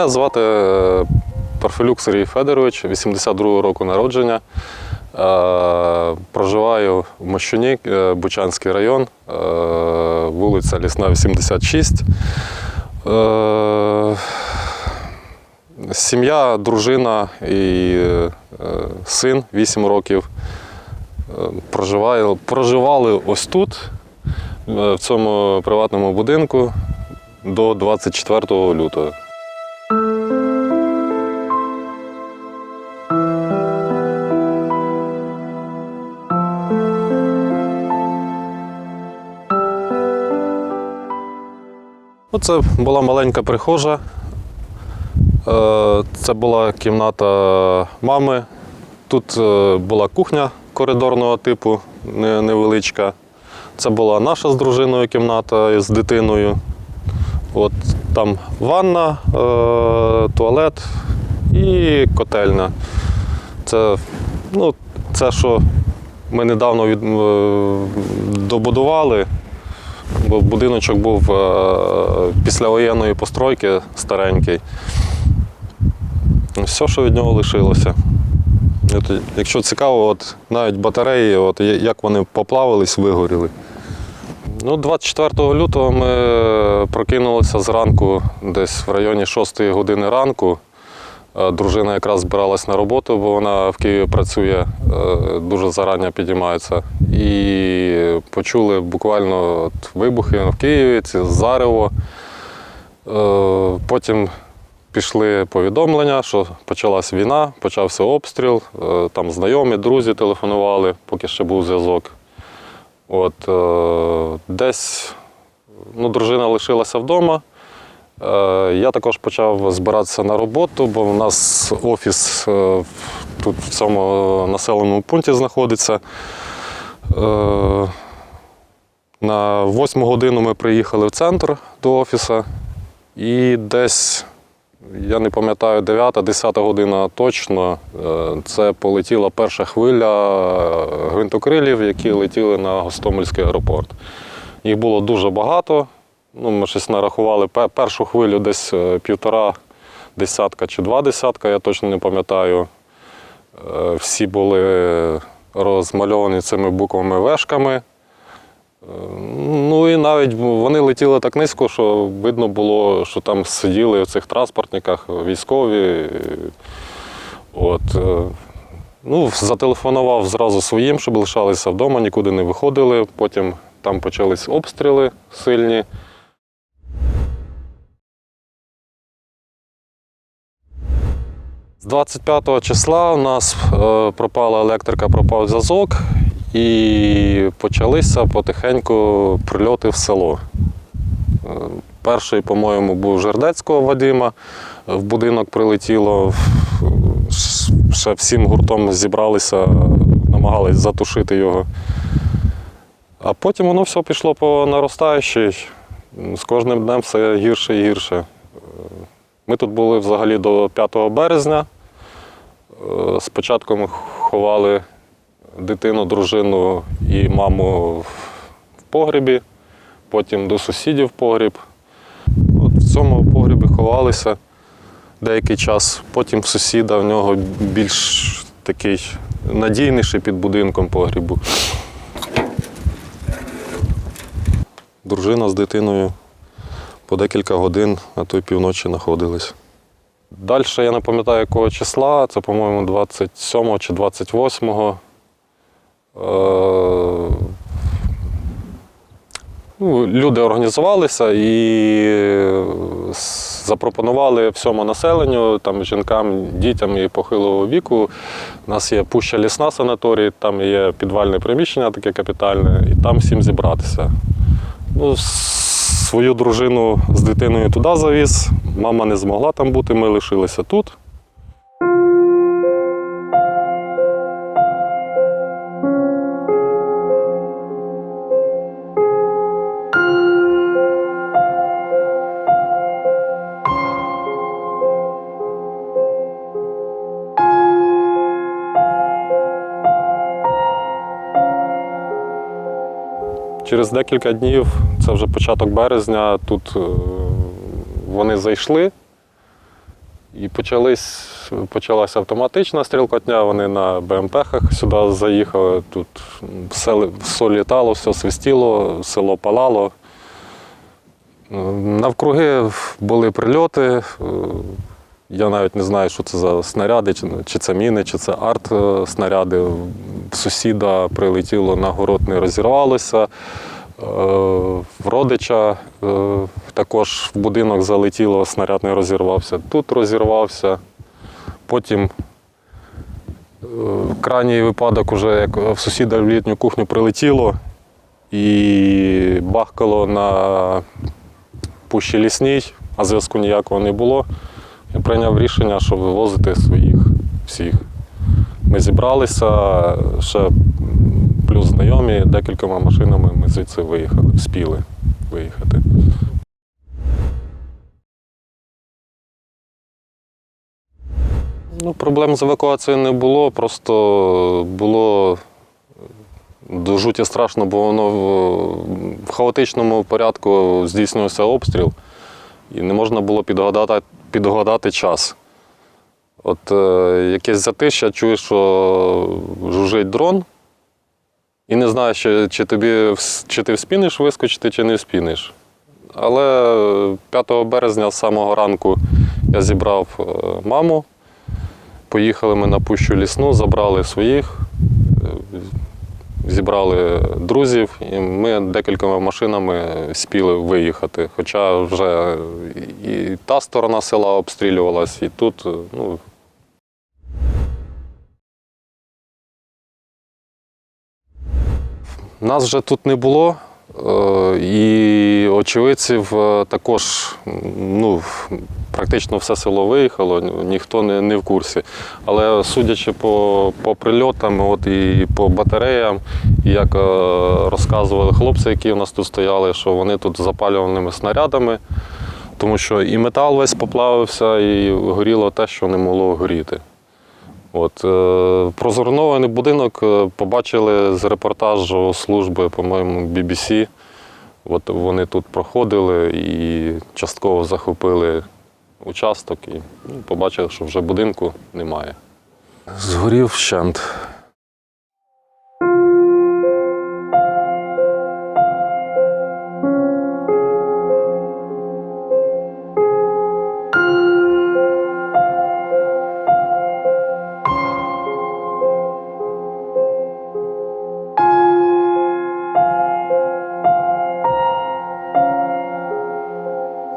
Мене звати е, Парфелюк Сергій Федорович, 82-го року народження. Е, Проживаю в Мощуні, е, Бучанський район, вулиця Лісна, 86. Е, Сім'я, дружина і син 8 років. Проживали ось тут, в цьому приватному будинку до 24 лютого. Це була маленька прихожа. Е, Це була кімната мами. Тут е, була кухня коридорного типу, невеличка. Це була наша з дружиною кімната з дитиною. От там ванна, е, туалет і котельня. Це, ну, це що ми недавно добудували, бо будиночок був е, післявоєнної постройки старенький. Все, що від нього лишилося. Якщо цікаво, от, навіть батареї, от, як вони поплавились, вигоріли. Ну, 24 лютого ми прокинулися зранку, десь в районі 6 години ранку. Е, Дружина якраз збиралась на роботу, бо вона в Києві працює, е, дуже зарані підіймається. І почули буквально вибухи в Києві, це зарево. Е, Потім пішли повідомлення, що почалась війна, почався обстріл. Там знайомі, друзі телефонували, поки ще був зв'язок. От, десь ну, дружина лишилася вдома. Е, я також почав збиратися на роботу, бо в нас офіс е, тут в цьому населеному пункті знаходиться. Е, на восьму годину ми приїхали в центр до офісу, і десь, я не пам'ятаю, 9-10 година точно, це полетіла перша хвиля гвинтокрилів, які летіли на Гостомельський аеропорт. Їх було дуже багато. Ну, ми щось нарахували першу хвилю десь е, півтора десятка чи два десятка, я точно не пам'ятаю. Е, Всі були розмальовані цими буквами вешками. Е, Ну і навіть вони летіли так низько, що видно було, що там сиділи в цих транспортниках військові. От. Ну, зателефонував зразу своїм, щоб лишалися вдома, нікуди не виходили. Потім там почались обстріли сильні. З 25 числа у нас е, пропала електрика, пропав зв'язок, і почалися потихеньку прильоти в село. Е, Перший, по-моєму, був Жердецького Вадима. В будинок прилетіло. Ще всім гуртом зібралися, намагались затушити його. А потім воно все пішло по наростаючій. З кожним днем все гірше і гірше. Ми тут були взагалі до 5 березня. Е, Спочатку ми ховали дитину, дружину і маму в погребі, потім до сусідів в погріб. От в цьому погрібі ховалися деякий час. Потім в сусіда в нього більш такий надійніший під будинком погрібу. Дружина з дитиною по декілька годин, а то й півночі знаходились. Далі я не пам'ятаю якого числа, це, по-моєму, 27 чи 28. Е, ну, люди організувалися і запропонували всьому населенню, там, жінкам, дітям і похилого віку. У нас є пуща лісна санаторій, там є підвальне приміщення таке капітальне, і там всім зібратися. Ну, свою дружину з дитиною туди завіз. Мама не змогла там бути, ми лишилися тут. Через декілька днів, це вже початок березня, тут е, вони зайшли. І почались, почалася автоматична стрілкотня, вони на БМП-хах сюди заїхали. Тут все, все літало, все свистіло, село палало. Е, Навкруги були прильоти. Е, Я навіть не знаю, що це за снаряди, чи, це міни, чи це арт-снаряди. Сусіда прилетіло на город, не розірвалося. Е, В родича е, також в будинок залетіло, снаряд не розірвався. Тут розірвався. Потім е, крайній випадок, уже як в сусіда в літню кухню прилетіло і бахкало на пущі лісній, а зв'язку ніякого не було. Я прийняв рішення, щоб вивозити своїх всіх. Ми зібралися, ще плюс знайомі, декількома машинами ми звідси виїхали, вспіли виїхати. Ну, проблем з евакуацією не було, просто було до жуті страшно, бо воно в хаотичному порядку здійснювався обстріл, і не можна було підгадати, підгадати час. От е, якесь затишя, чуєш, що жужить дрон, і не знаєш, чи, чи, тобі, чи ти вспінеш вискочити, чи не вспінеш. Але 5 березня з самого ранку я зібрав е, маму. Поїхали ми на пущу лісну, забрали своїх, зібрали друзів, і ми декількома машинами спіли виїхати. Хоча вже і та сторона села обстрілювалась, і тут ну, Нас вже тут не було, і очевидців е, також ну, практично все село виїхало, ніхто не, не в курсі. Але судячи по, по прильотам от і по батареям, як е, розказували хлопці, які у нас тут стояли, що вони тут з запалювальними снарядами, тому що і метал весь поплавився, і горіло те, що не могло горіти. От, е, про будинок е, побачили з репортажу служби, по-моєму, BBC. От вони тут проходили і частково захопили участок і ну, побачили, що вже будинку немає. Згорів вщент.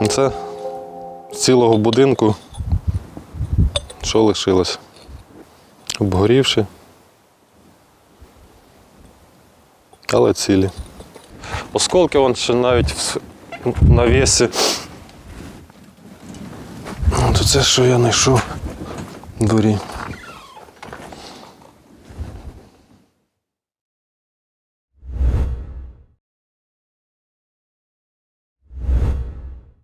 Це з цілого будинку, що лишилось? Обгорівши. Але цілі. Осколки вон ще навіть в в навісі. То це що я знайшов в дворі.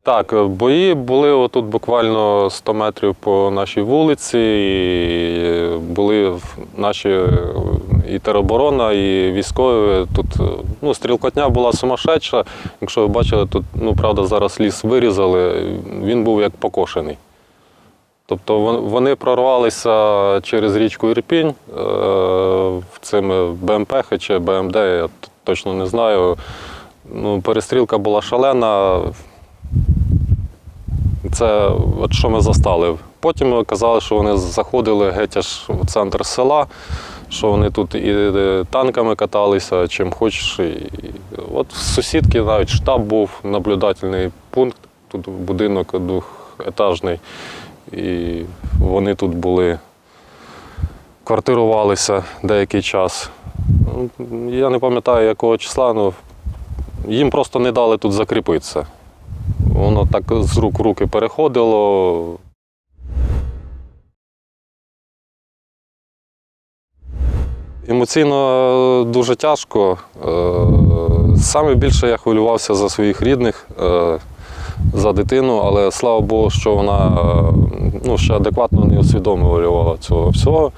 Так, е, бої були отут буквально 100 метрів по нашій вулиці. І е, були наші е, і тероборона, і військові. Тут ну, стрілкотня була сумасшедша. Якщо ви бачили, тут, ну правда, зараз ліс вирізали, він був як покошений. Тобто вони прорвалися через річку Ірпінь цими БМП чи БМД, я точно не знаю. Ну, перестрілка була шалена. Це от що ми застали. Потім казали, що вони заходили геть аж в центр села, що вони тут і е, танками каталися, чим хочеш. І от сусідки навіть штаб був, наблюдательний пункт, тут будинок двохетажний. І вони тут були, квартирувалися деякий час. Ну, Я не пам'ятаю, якого числа, але їм просто не дали тут закріпитися. Воно так з рук в руки переходило. Емоційно дуже тяжко. Е, Саме більше я хвилювався за своїх рідних, е, за дитину, але слава Богу, що вона е, ну, ще адекватно не усвідомлювала цього всього,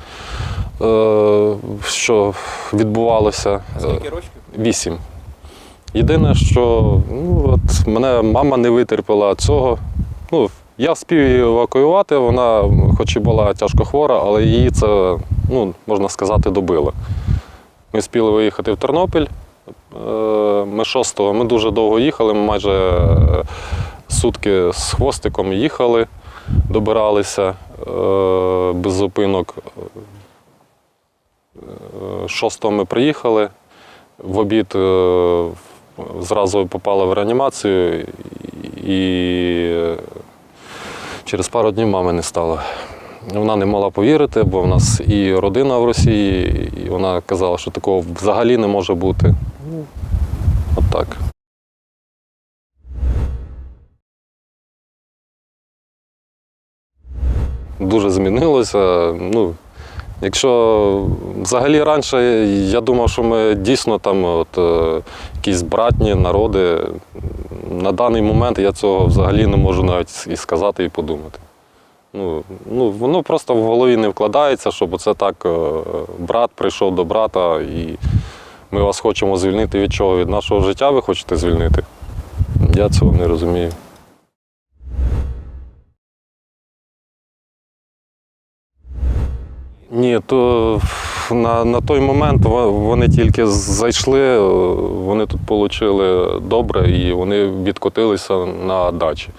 е, що відбувалося. Скільки років? Вісім. Єдине, що ну, от мене мама не витерпіла цього. Ну, Я вспів її евакуювати, вона, хоч і була тяжко хвора, але її це, ну, можна сказати, добило. Ми спіли виїхати в Тернопіль. Е, Ми 6-го, ми дуже довго їхали, ми майже е, сутки з хвостиком їхали, добиралися е, без зупинок. Е, 6-го ми приїхали, в обід зразу попали в реанімацію і через пару днів мами не стало. Вона не могла повірити, бо в нас і родина в Росії, і вона казала, що такого взагалі не може бути. От так. Дуже змінилося. Ну, якщо взагалі раніше я думав, що ми дійсно там от, е, якісь братні народи. На даний момент я цього взагалі не можу навіть і сказати, і подумати. Ну, ну, воно просто в голові не вкладається, щоб це так е, брат прийшов до брата і ми вас хочемо звільнити від чого? Від нашого життя ви хочете звільнити? Я цього не розумію. Ні, то на, на той момент вони тільки зайшли, е, вони тут отримали добре і вони відкотилися на дачі.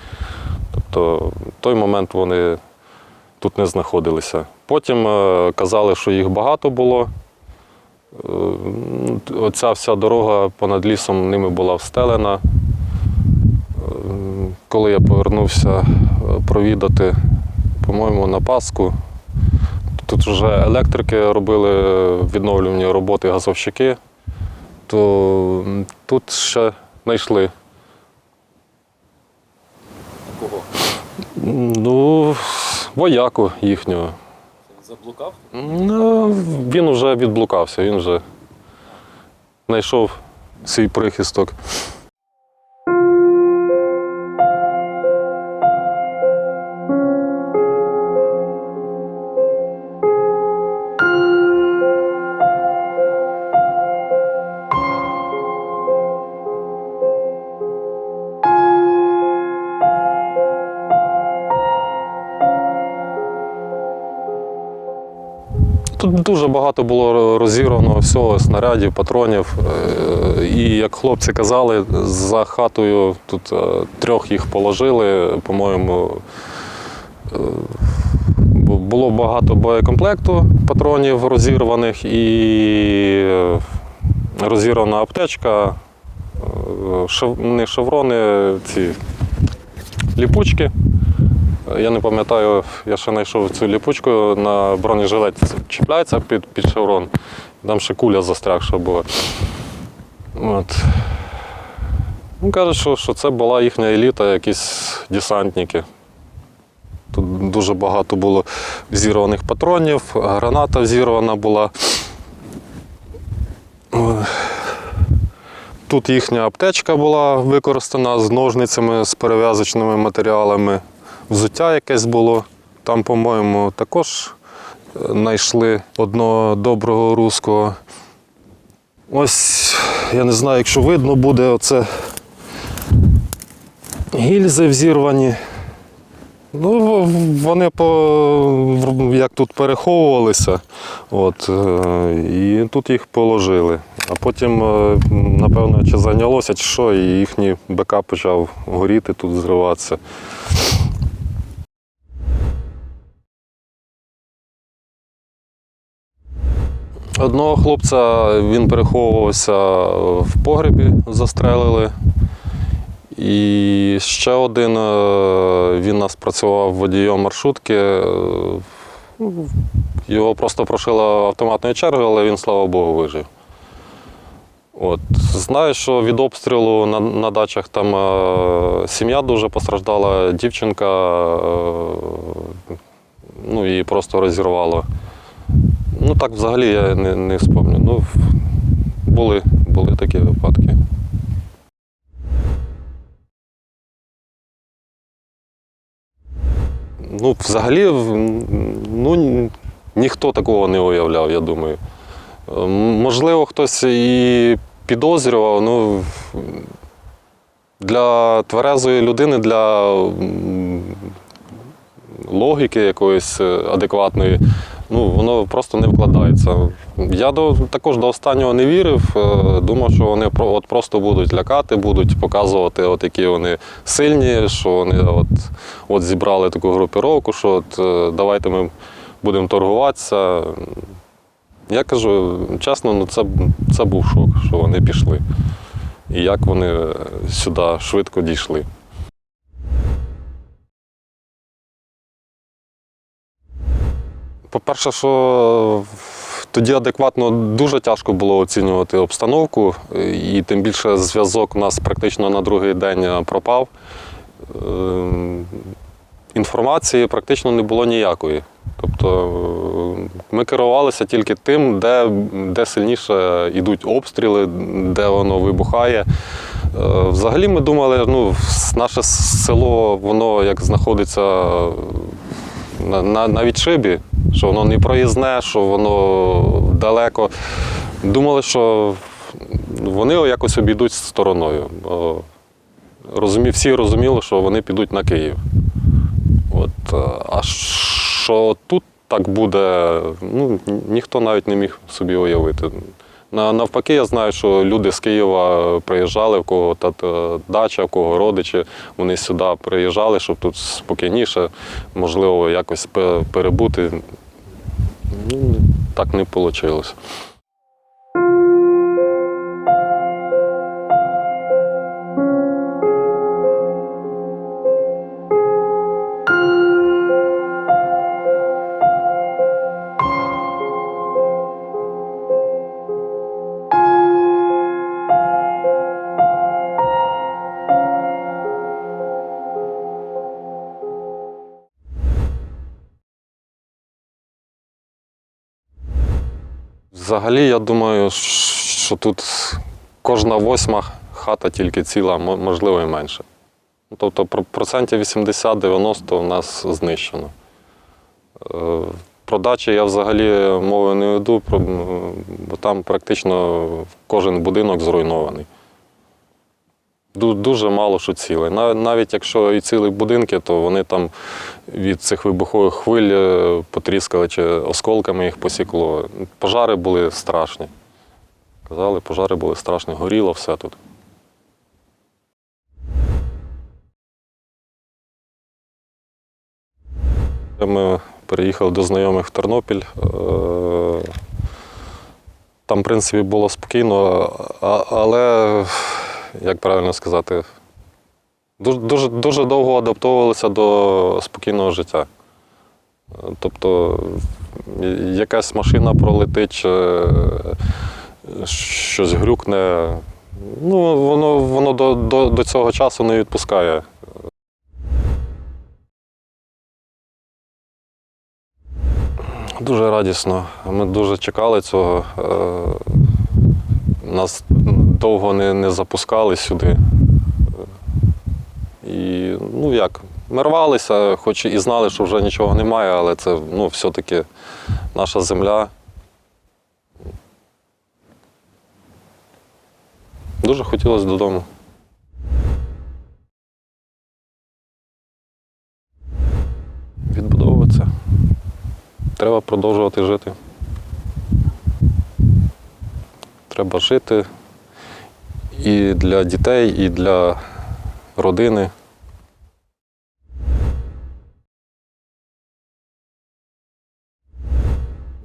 Тобто в той момент вони тут не знаходилися. Потім е, казали, що їх багато було. Е, Оця вся дорога понад лісом ними була встелена. Коли я повернувся провідати, по-моєму, на Пасху, тут вже електрики робили відновлювані роботи газовщики, то тут ще знайшли. Кого? Ну, вояку їхнього. Заблукав? Ну, він вже відблукався, він вже знайшов свій прихисток. Багато було розірвано всього, снарядів, патронів. Е, І як хлопці казали, за хатою тут е, трьох їх положили, по-моєму. е, Було багато боєкомплекту патронів розірваних і розірвана аптечка, не шеврони, ці ліпучки. Я не пам'ятаю, я ще знайшов цю ліпучку на бронежилеті чіпляється під, під шеврон. Там ще куля застрягша була. От. Ну, кажуть, що, що це була їхня еліта, якісь десантники. Тут дуже багато було взірваних патронів, граната взірвана була. Тут їхня аптечка була використана з ножницями, з перев'язочними матеріалами. Взуття якесь було. Там, по-моєму, також е, знайшли одного доброго руського. Ось, я не знаю, якщо видно буде, оце гільзи взірвані. Ну, вони по, як тут переховувалися, от, е, і тут їх положили. А потім, е, напевно, чи зайнялося, чи що, і їхній БК почав горіти, тут зриватися. Одного хлопця він переховувався в погребі, застрелили. І ще один е, він нас працював водієм маршрутки. ну, Його просто прошило автоматною чергою, але він, слава Богу, вижив. От. Знаю, що від обстрілу на, на дачах там е, сім'я дуже постраждала, дівчинка, е, ну, її просто розірвало. Ну так взагалі я не, не вспомню. Ну, були, були такі випадки. Ну, взагалі, ну, ніхто такого не уявляв, я думаю. Можливо, хтось і підозрював, ну для тверезої людини, для логіки якоїсь е, адекватної. Ну, воно просто не вкладається. Я до, також до останнього не вірив. е, Думав, що вони от просто будуть лякати, будуть показувати, от які вони сильні, що вони от, от зібрали таку групіровку, що от, е, давайте ми будемо торгуватися. Я кажу, чесно, ну це, це був шок, що вони пішли. І як вони сюди швидко дійшли. По-перше, що тоді адекватно дуже тяжко було оцінювати обстановку, і тим більше зв'язок у нас практично на другий день пропав. Ем, Інформації практично не було ніякої. Тобто е, ми керувалися тільки тим, де, де сильніше йдуть обстріли, де воно вибухає. Е, Взагалі ми думали, ну, наше село, воно як знаходиться на, на, відшибі, що воно не проїзне, що воно далеко. Думали, що вони якось обійдуть стороною. Розумі, всі розуміли, що вони підуть на Київ. От, е, а що тут так буде, ну, ніхто навіть не міг собі уявити. На- Навпаки, я знаю, що люди з Києва приїжджали, в кого та дача, в кого родичі, вони сюди приїжджали, щоб тут спокійніше, можливо, якось перебути. Ну, так не вийшло. Взагалі, я думаю, що тут кожна восьма хата тільки ціла, можливо, і менше. Тобто про- процентів 80-90 у нас знищено. Е, Про дачі я взагалі мови не веду, бо там практично кожен будинок зруйнований. Ду- Дуже мало що ціле. Навіть якщо і цілі будинки, то вони там від цих вибухових хвиль е, потріскали чи осколками їх посікло. Пожари були страшні. Казали, пожари були страшні, горіло все тут. Ми переїхали до знайомих в Тернопіль. Е, Там, в принципі, було спокійно, але, як правильно сказати, дуже, дуже, дуже довго адаптовувалися до спокійного життя. Тобто якась машина пролетить, е, щось грюкне. Ну, воно, воно до, до, до цього часу не відпускає. Дуже радісно. Ми дуже чекали цього. Е, Нас довго не, не запускали сюди. І ну як, ми рвалися, хоч і знали, що вже нічого немає, але це ну, все-таки наша земля. Дуже хотілося додому. Відбудовуватися. Треба продовжувати жити. Треба жити і для дітей, і для родини.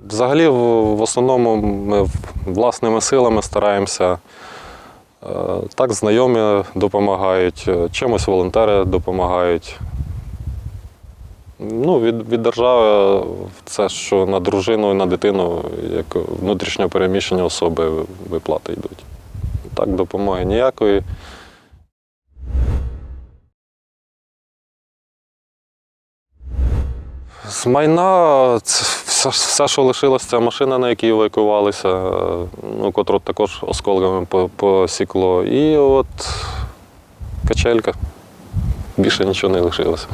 Взагалі, в, основному ми власними силами стараємося. Е, Так, знайомі допомагають, е, чимось волонтери допомагають. Ну, від, від держави це, що на дружину і на дитину, як внутрішньо переміщені особи виплати йдуть. Так, допомоги ніякої. З майна все, все, що лишилося, це машина, на якій евакуювалися, е, ну, котру також осколками посікло. І от качелька. Більше нічого не лишилося.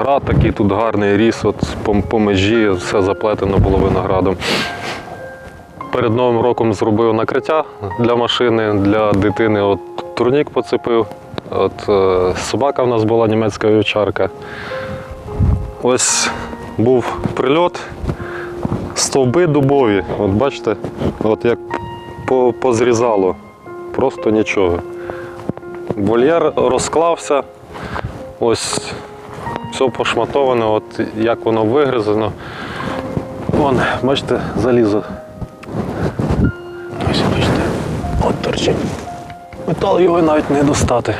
Виноград такий тут гарний ріс, от по, по межі все заплетено було виноградом. перед Новим роком зробив накриття для машини, для дитини. От турнік поцепив. От е, собака в нас була німецька вівчарка. Ось був прильот, стовби дубові. От бачите, от як по- позрізало. Просто нічого. Вольєр розклався. Ось все пошматоване, от як воно вигризано. Вон, бачите, залізо. Ось, бачите, от торчить. Метал його навіть не достати.